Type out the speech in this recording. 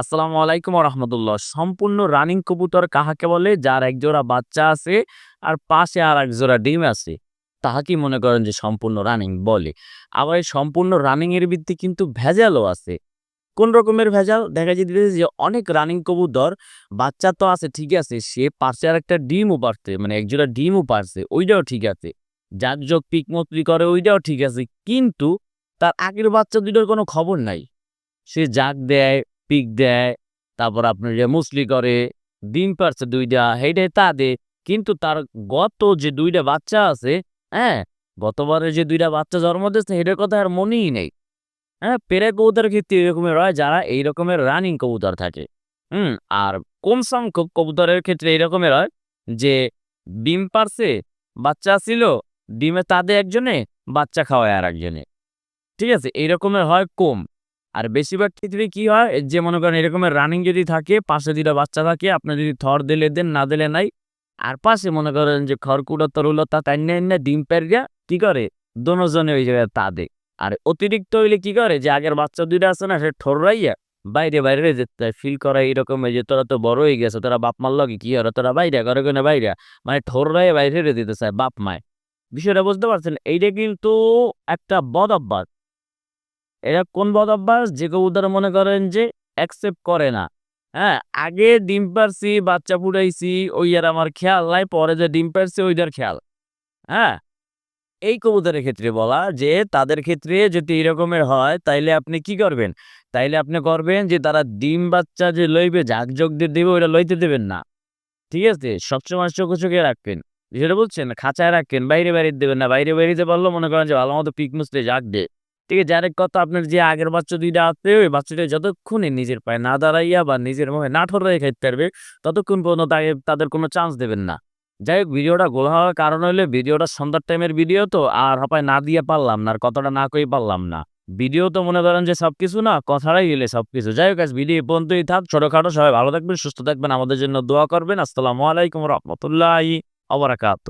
আসসালামু আলাইকুম রহমতুল্লাহ। সম্পূর্ণ রানিং কবুতর কাহাকে বলে? যার এক জোড়া বাচ্চা আছে আর পাশে আর এক জোড়া ডিম আছে। তাহাকেই মনে করেন যে সম্পূর্ণ রানিং? বলে। আবার এই সম্পূর্ণ রানিং এর ভিত্তি কিন্তু ভেজালও আছে। কোন রকমের ভেজাল? দেখা যেতেছে যে অনেক রানিং কবুতর বাচ্চা তো আছে, ঠিক আছে, সে পাশে আর একটা ডিমও পারছে মানে এক জোড়া ডিমও পারছে, ওইটাও ঠিক আছে। যার যোগ পিক মতলি করে, ওইটাও ঠিক আছে, কিন্তু তার আগের বাচ্চা দুটোর কোনো খবর নাই। সে জাগ দেয় পিক দেয়, তারপর আপনার যে মুসলি করে ডিম পারছে দুইটা সেইটাই তা দে, কিন্তু তার গত যে দুইটা বাচ্চা আছে হ্যাঁ গতবারে যে দুইটা বাচ্চা জন্ম দিয়েছে সেটার কথা আর মনেই নেই। হ্যাঁ পেরে কবুতরের ক্ষেত্রে এরকমের হয় যারা এই রকমের রানিং কবুতর থাকে। হুম, আর কম সংখ্যক কবুতরের ক্ষেত্রে এই রকমের হয় যে ডিম পারছে, বাচ্চা ছিল, ডিমে তাদের একজনে, বাচ্চা খাওয়ায় আর একজনে ঠিক আছে এই রকমের হয় কম। আর বেশিরভাগ ক্ষেত্রে কি হয়, যে মনে করেন এরকমের রানিং যদি থাকে, পাশে দুটা বাচ্চা থাকে, আপনি যদি থর দিলে দেন, না দিলে নাই, আর পাশে মনে করেন যে খড়কুটো, তরুলতা তাই না ডিম পেরিয়া কি করে, দোনোজনে ওই জায়গায় তা দে আর অতিরিক্ত হইলে কি করে, যে আগের বাচ্চা দুইটা আছে না, সে ঠোররাইয়া বাইরে বাইরে যেতে ফিল করা এরকম যে তোরা তো বড় হয়ে গেছে, তোরা বাপ মার লগে কি হলো তোরা বাইরে, ঘরে কোনে বাইরে মানে ঠোররাইয়া বাইরে দিতে চায় বাপ মায়। বিষয়টা বুঝতে পারছেন? এইটা কিন্তু একটা বদ অভ্যাস। এটা কোন বদ অভ্যাস যে কবুতর মনে করেন যে অ্যাকসেপ্ট করে না। হ্যাঁ আগে ডিম পারছি, বাচ্চা ফুটাইছি ওই আর আমার খেয়াল নাই, পরে যে ডিম পারছি, ওইটার খেয়াল। হ্যাঁ এই কবুতরের ক্ষেত্রে বলা যে তাদের ক্ষেত্রে যদি এরকমের হয়, তাইলে আপনি কি করবেন? তাইলে আপনি করবেন যে তারা ডিম বাচ্চা যে লইবে ঝাঁকঝোক দিয়ে দেবে, ওইটা লইতে দেবেন না। ঠিক আছে? সবসময় চোখে চোখে রাখবেন। যেটা বলছেন খাঁচায় রাখবেন, বাইরে বাইরে দেবেন না। বাইরে বাইরে পারল মনে করেন যে ভালো মতো পিক মুছতে জাগ দে। ঠিক আছে, আরেক কথা আপনার যে আগের বাচ্চা দুইটা আছে, ওই বাচ্চাটা যতক্ষণে নিজের পায়ে না দাঁড়াইয়া বা নিজের মুখে না ঠোরাই খাইতে পারবে, ততক্ষণ পর্যন্ত তাকে, তাদের কোনো চান্স দেবেন না। যাই হোক, ভিডিওটা গোল হওয়ার কারণ হলে ভিডিওটা সন্ধ্যার টাইমের ভিডিও তো, আর হাপায় না দিয়ে পারলাম না, আর কথাটা না কই পারলাম না। ভিডিও তো মনে করেন যে সব কিছু না, কথাটাই গেলে সবকিছু। যাই হোক, আজ ভিডিও পর্যন্তই থাক, ছোটখাটো, সবাই ভালো থাকবেন, সুস্থ থাকবেন, আমাদের জন্য দোয়া করবেন। আসসালামু আলাইকুম রহমতুল্লাহ আবরাকাত